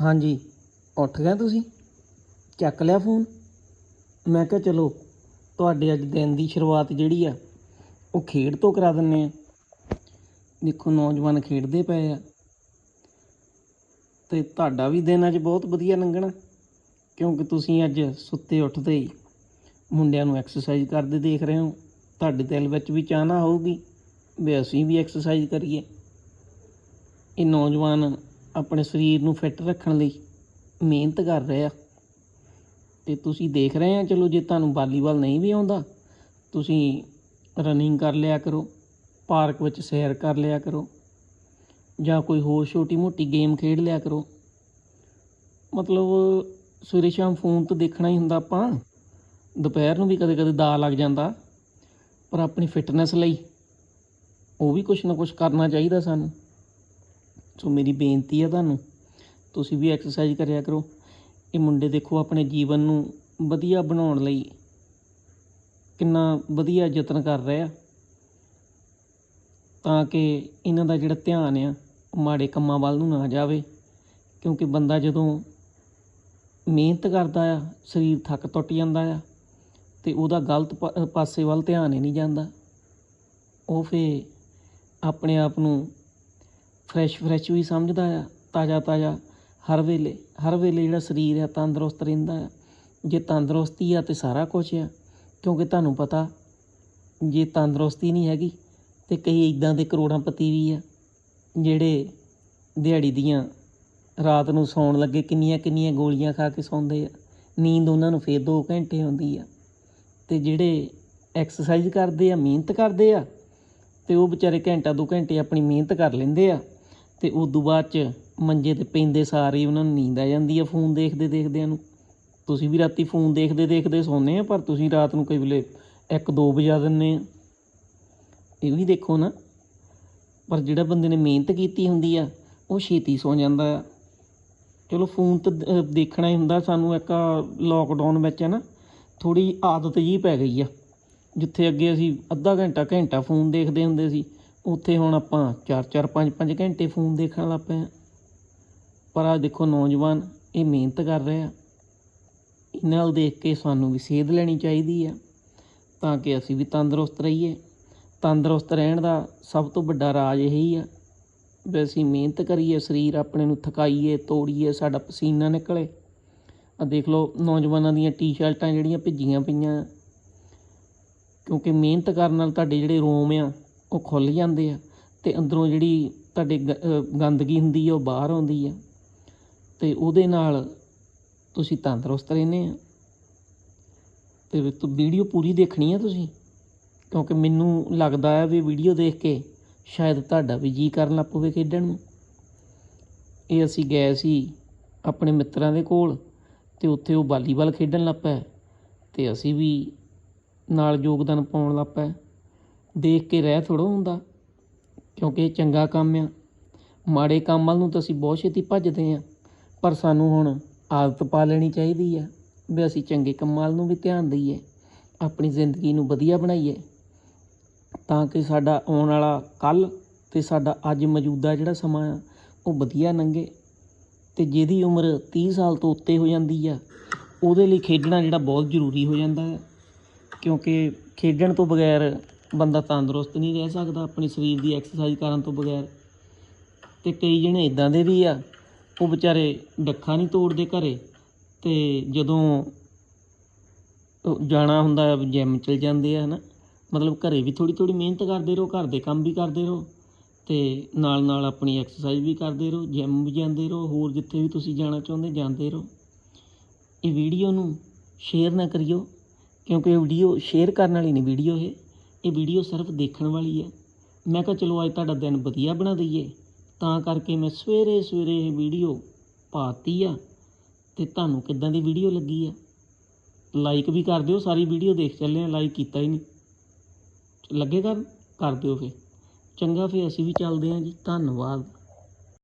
ਹਾਂਜੀ, ਉੱਠ ਗਏ ਤੁਸੀਂ? ਚੱਕ ਲਿਆ ਫੋਨ? ਮੈਂ ਕਿਹਾ ਚਲੋ, ਤੁਹਾਡੇ ਅੱਜ ਦਿਨ ਦੀ ਸ਼ੁਰੂਆਤ ਜਿਹੜੀ ਆ, ਉਹ ਖੇਡ ਤੋਂ ਕਰਾ ਦਿੰਦੇ ਆ। ਦੇਖੋ, ਨੌਜਵਾਨ ਖੇਡਦੇ ਪਏ ਆ। ਤੇ ਤੁਹਾਡਾ ਵੀ ਦਿਨ ਅੱਜ ਬਹੁਤ ਵਧੀਆ ਲੰਘਣਾ, ਕਿਉਂਕਿ ਤੁਸੀਂ ਅੱਜ ਸੁੱਤੇ ਉੱਠਦੇ ਹੀ ਮੁੰਡਿਆਂ ਨੂੰ ਐਕਸਰਸਾਈਜ਼ ਕਰਦੇ ਦੇਖ ਰਹੇ ਹੋ। ਤੁਹਾਡੇ ਦਿਲ ਵਿੱਚ ਵੀ ਚਾਹਨਾ ਹੋਊਗੀ ਵੀ ਅਸੀਂ ਵੀ ਐਕਸਰਸਾਈਜ਼ ਕਰੀਏ। ਇਹ ਨੌਜਵਾਨ ਆਪਣੇ ਸਰੀਰ ਨੂੰ ਫਿੱਟ ਰੱਖਣ ਲਈ ਮਿਹਨਤ ਕਰ ਰਹੇ ਆ। ਤੇ ਤੁਸੀਂ ਦੇਖ ਰਹੇ ਆ, ਚਲੋ ਜੇ ਤੁਹਾਨੂੰ ਵਾਲੀਬਾਲ ਨਹੀਂ ਵੀ ਆਉਂਦਾ, ਤੁਸੀਂ ਰਨਿੰਗ ਕਰ ਲਿਆ ਕਰੋ ਪਾਰਕ ਵਿੱਚ ਸੈਰ ਕਰ ਲਿਆ ਕਰੋ, ਜਾਂ ਕੋਈ ਹੋਰ ਛੋਟੀ ਮੋਟੀ ਗੇਮ ਖੇਡ ਲਿਆ ਕਰੋ। ਮਤਲਬ ਸਵੇਰੇ ਸ਼ਾਮ ਫੋਨ ਤੋਂ ਦੇਖਣਾ ਹੀ ਹੁੰਦਾ ਆਪਾਂ। ਦੁਪਹਿਰ ਨੂੰ ਵੀ ਕਦੇ ਕਦੇ ਦਾ ਲੱਗ ਜਾਂਦਾ, ਪਰ ਆਪਣੀ ਫਿਟਨੈਸ ਲਈ ਉਹ ਵੀ ਕੁਝ ਨਾ ਕੁਝ ਕਰਨਾ ਚਾਹੀਦਾ ਸਾਨੂੰ। ਸੋ ਮੇਰੀ ਬੇਨਤੀ ਆ ਤੁਹਾਨੂੰ, ਤੁਸੀਂ ਵੀ ਐਕਸਰਸਾਈਜ਼ ਕਰਿਆ ਕਰੋ। ਇਹ ਮੁੰਡੇ ਦੇਖੋ ਆਪਣੇ ਜੀਵਨ ਨੂੰ ਵਧੀਆ ਬਣਾਉਣ ਲਈ ਕਿੰਨਾ ਵਧੀਆ ਯਤਨ ਕਰ ਰਹੇ ਆ। ਤਾਂ ਕਿ ਇਹਨਾਂ ਦਾ ਜਿਹੜਾ ਧਿਆਨ ਆ, ਉਹ ਮਾੜੇ ਕੰਮਾਂ ਵੱਲ ਨੂੰ ਨਾ ਜਾਵੇ। ਕਿਉਂਕਿ ਬੰਦਾ ਜਦੋਂ ਮਿਹਨਤ ਕਰਦਾ ਆ, ਸਰੀਰ ਥੱਕ ਟੁੱਟ ਜਾਂਦਾ ਆ, ਤੇ ਉਹਦਾ ਗਲਤ ਪਾ- ਪਾਸੇ ਵੱਲ ਧਿਆਨ ਹੀ ਨਹੀਂ ਜਾਂਦਾ। ਉਹ ਫੇ ਆਪਣੇ ਆਪ ਨੂੰ ਫਰੈਸ਼ ਫਰੈਸ਼ ਵੀ ਸਮਝਦਾ ਆ, ਤਾਜ਼ਾ ਤਾਜ਼ਾ। ਹਰ ਵੇਲੇ ਹਰ ਵੇਲੇ ਜਿਹੜਾ ਸਰੀਰ ਆ, ਤੰਦਰੁਸਤ ਰਹਿੰਦਾ ਆ। ਜੇ ਤੰਦਰੁਸਤੀ ਆ ਤੇ ਸਾਰਾ ਕੁਝ ਆ। ਕਿਉਂਕਿ ਤੁਹਾਨੂੰ ਪਤਾ, ਜੇ ਤੰਦਰੁਸਤੀ ਨਹੀਂ ਹੈਗੀ ਤੇ ਕਈ ਇਦਾਂ ਦੇ ਕਰੋੜਾਂਪਤੀ ਵੀ ਆ, ਜਿਹੜੇ ਦਿਹਾੜੀ ਦੀਆਂ ਰਾਤ ਨੂੰ ਸੌਣ ਲੱਗੇ, ਕਿੰਨੀਆਂ ਕਿੰਨੀਆਂ ਗੋਲੀਆਂ ਖਾ ਕੇ ਸੌਂਦੇ ਆ। ਨੀਂਦ ਉਹਨਾਂ ਨੂੰ ਫੇਰ 2 ਘੰਟੇ ਆਉਂਦੀ ਆ। ਤੇ ਜਿਹੜੇ ਐਕਸਰਸਾਈਜ਼ ਕਰਦੇ ਆ, ਮਿਹਨਤ ਕਰਦੇ ਆ, ਤੇ ਉਹ ਵਿਚਾਰੇ ਘੰਟਾ, ਦੋ ਘੰਟੇ ਆਪਣੀ ਮਿਹਨਤ ਕਰ ਲੈਂਦੇ ਆ। ਅਤੇ ਉਦੋਂ ਬਾਅਦ ਚ ਮੰਜੇ ਤੇ ਪੈਂਦੇ ਸਾਰੇ ਹੀ ਉਹਨਾਂ ਨੂੰ ਨੀਂਦ ਆ ਜਾਂਦੀ ਆ ਫੋਨ ਦੇਖਦੇ ਦੇਖਦਿਆਂ ਨੂੰ। ਤੁਸੀਂ ਵੀ ਰਾਤੀ ਫੋਨ ਦੇਖਦੇ ਦੇਖਦੇ ਸੌਂਦੇ ਆ, ਪਰ ਤੁਸੀਂ ਰਾਤ ਨੂੰ ਕਈ ਵੇਲੇ 1 2 ਵਜਾ ਦਿੰਦੇ ਆ। ਇਹ ਵੀ ਦੇਖੋ ਨਾ, ਪਰ ਜਿਹੜਾ ਬੰਦੇ ਨੇ ਮਿਹਨਤ ਕੀਤੀ ਹੁੰਦੀ ਆ, ਉਹ ਛੇਤੀ ਸੌ ਜਾਂਦਾ ਆ। ਚਲੋ ਫੋਨ ਤਾਂ ਦੇਖਣਾ ਹੀ ਹੁੰਦਾ, ਸਾਨੂੰ ਇੱਕ ਲੋਕਡਾਊਨ ਵਿੱਚ ਹੈ ਨਾ ਥੋੜੀ ਆਦਤ ਜੀ ਪੈ ਗਈ ਆ। ਜਿੱਥੇ ਅੱਗੇ ਅਸੀਂ ਅੱਧਾ ਘੰਟਾ ਘੰਟਾ ਫੋਨ ਦੇਖਦੇ ਹੁੰਦੇ ਸੀ ਉੱਥੇ ਹੁਣ ਆਪਾਂ 4-4 5-5 ਘੰਟੇ ਫੋਨ ਦੇਖਣ ਲੱਗ ਪਏ ਆ ਪਰ ਆ ਦੇਖੋ ਨੌਜਵਾਨ, ਇਹ ਮਿਹਨਤ ਕਰ ਰਹੇ। ਆ ਇਹਨਾਂ ਨਾਲ ਦੇਖ ਕੇ ਸਾਨੂੰ ਵੀ ਸੇਧ ਲੈਣੀ ਚਾਹੀਦੀ ਆ, ਤਾਂ ਕਿ ਅਸੀਂ ਵੀ ਤੰਦਰੁਸਤ ਰਹੀਏ। ਤੰਦਰੁਸਤ ਰਹਿਣ ਦਾ ਸਭ ਤੋਂ ਵੱਡਾ ਰਾਜ ਇਹੀ ਆ ਵੀ ਅਸੀਂ ਮਿਹਨਤ ਕਰੀਏ, ਸਰੀਰ ਆਪਣੇ ਨੂੰ ਥਕਾਈਏ, ਤੋੜੀਏ, ਸਾਡਾ ਪਸੀਨਾ ਨਿਕਲੇ। ਆ ਦੇਖ ਲਓ, ਨੌਜਵਾਨਾਂ ਦੀਆਂ ਟੀ-ਸ਼ਰਟਾਂ ਜਿਹੜੀਆਂ ਭਿੱਜੀਆਂ ਪਈਆਂ ਕਿਉਂਕਿ ਮਿਹਨਤ ਕਰਨ ਨਾਲ ਤੁਹਾਡੇ ਜਿਹੜੇ ਰੋਮ ਆ ਉਹ ਖੁੱਲ੍ਹ ਜਾਂਦੇ ਆ ਅਤੇ ਅੰਦਰੋਂ ਜਿਹੜੀ ਤੁਹਾਡੇ ਗ- ਗੰਦਗੀ ਹੁੰਦੀ ਆ, ਉਹ ਬਾਹਰ ਆਉਂਦੀ ਆ ਅਤੇ ਉਹਦੇ ਨਾਲ ਤੁਸੀਂ ਤੰਦਰੁਸਤ ਰਹਿੰਦੇ ਆ। ਅਤੇ ਵੀਡੀਓ ਪੂਰੀ ਦੇਖਣੀ ਆ ਤੁਸੀਂ? ਕਿਉਂਕਿ ਮੈਨੂੰ ਲੱਗਦਾ ਹੈ ਵੀ ਵੀਡੀਓ ਦੇਖ ਕੇ ਸ਼ਾਇਦ ਤੁਹਾਡਾ ਵੀ ਜੀ ਕਰਨ ਲੱਗ ਪਵੇ ਖੇਡਣ ਨੂੰ। ਇਹ ਅਸੀਂ ਗਏ ਸੀ ਆਪਣੇ ਮਿੱਤਰਾਂ ਦੇ ਕੋਲ ਤੇ ਉੱਥੇ ਉਹ ਵਾਲੀਬਾਲ ਖੇਡਣ ਲੱਗ ਪਏ ਤੇ ਅਸੀਂ ਵੀ ਨਾਲ ਯੋਗਦਾਨ ਪਾਉਣ ਲੱਗ ਪਏ। ਦੇਖ ਕੇ ਰਹਿ ਥੋੜ੍ਹਾ ਹੁੰਦਾ, ਕਿਉਂਕਿ ਇਹ ਚੰਗਾ ਕੰਮ ਆ। ਮਾੜੇ ਕੰਮ ਵੱਲ ਨੂੰ ਤਾਂ ਅਸੀਂ ਬਹੁਤ ਛੇਤੀ ਭੱਜਦੇ ਆ, ਪਰ ਸਾਨੂੰ ਹੁਣ ਆਦਤ ਪਾ ਲੈਣੀ ਚਾਹੀਦੀ ਆ ਵੀ ਅਸੀਂ ਚੰਗੇ ਕੰਮਾਂ ਵੱਲ ਨੂੰ ਵੀ ਧਿਆਨ ਦਈਏ, ਆਪਣੀ ਜ਼ਿੰਦਗੀ ਨੂੰ ਵਧੀਆ ਬਣਾਈਏ। ਤਾਂ ਕਿ ਸਾਡਾ ਆਉਣ ਵਾਲਾ ਕੱਲ ਤੇ ਸਾਡਾ ਅੱਜ ਮੌਜੂਦਾ ਜਿਹੜਾ ਸਮਾਂ ਆ, ਉਹ ਵਧੀਆ ਲੰਘੇ। ਤੇ ਜਿਹਦੀ ਉਮਰ 30 ਸਾਲ ਤੋਂ ਉੱਤੇ ਹੋ ਜਾਂਦੀ ਆ, ਉਹਦੇ ਲਈ ਖੇਡਣਾ ਜਿਹੜਾ ਬਹੁਤ ਜ਼ਰੂਰੀ ਹੋ ਜਾਂਦਾ ਹੈ ਕਿਉਂਕਿ ਖੇਡਣ ਤੋਂ ਬਗੈਰ ਬੰਦਾ ਤੰਦਰੁਸਤ ਨਹੀਂ ਰਹਿ ਸਕਦਾ ਆਪਣੇ ਸਰੀਰ ਦੀ ਐਕਸਰਸਾਈਜ਼ ਕਰਨ ਤੋਂ ਬਗੈਰ। ਤੇ ਕਈ ਜਣੇ ਇਦਾਂ ਦੇ ਵੀ ਆ, ਉਹ ਵਿਚਾਰੇ ਡੱਖਾ ਨਹੀਂ ਤੋੜਦੇ ਘਰੇ। ਤੇ ਜਦੋਂ ਜਾਣਾ ਹੁੰਦਾ ਜਿਮ ਚਲ ਜਾਂਦੇ ਆ, ਹਨਾ। ਮਤਲਬ ਘਰੇ ਵੀ ਥੋੜੀ ਥੋੜੀ ਮਿਹਨਤ ਕਰਦੇ ਰਹੋ, ਘਰ ਦੇ ਕੰਮ ਵੀ ਕਰਦੇ ਰਹੋ। ਤੇ ਨਾਲ ਨਾਲ ਆਪਣੀ ਐਕਸਰਸਾਈਜ਼ ਵੀ ਕਰਦੇ ਰਹੋ ਜਿਮ ਵੀ ਜਾਂਦੇ ਰਹੋ, ਹੋਰ ਜਿੱਥੇ ਵੀ ਤੁਸੀਂ ਜਾਣਾ ਚਾਹੁੰਦੇ ਜਾਂਦੇ ਰਹੋ। ਇਹ ਵੀਡੀਓ ਨੂੰ ਸ਼ੇਅਰ ਨਾ ਕਰਿਓ, ਕਿਉਂਕਿ ਇਹ ਵੀਡੀਓ ਸ਼ੇਅਰ ਕਰਨ ਵਾਲੀ ਨਹੀਂ ਵੀਡੀਓ ਇਹ। ਇਹ ਵੀਡੀਓ ਸਿਰਫ ਦੇਖਣ ਵਾਲੀ ਹੈ। ਮੈਂ ਕਿਹਾ, ਚਲੋ ਅੱਜ ਤੁਹਾਡਾ ਦਿਨ ਵਧੀਆ ਬਣਾ ਦਈਏ। ਤਾਂ ਕਰਕੇ ਮੈਂ ਸਵੇਰੇ ਸਵੇਰੇ ਇਹ ਵੀਡੀਓ ਪਾਤੀ ਆ ਤੇ ਤੁਹਾਨੂੰ ਕਿੱਦਾਂ ਦੀ ਵੀਡੀਓ ਲੱਗੀ ਆ? ਲਾਈਕ ਵੀ ਕਰ ਦਿਓ, ਸਾਰੀ ਵੀਡੀਓ ਦੇਖ ਚੱਲੇ ਆ ਲਾਈਕ ਕੀਤਾ ਹੀ ਨਹੀਂ। ਲੱਗੇ ਕਰ ਕਰ ਦਿਓ ਫੇ ਚੰਗਾ ਫੇ ਅਸੀਂ ਵੀ ਚੱਲਦੇ ਹਾਂ ਜੀ। ਧੰਨਵਾਦ।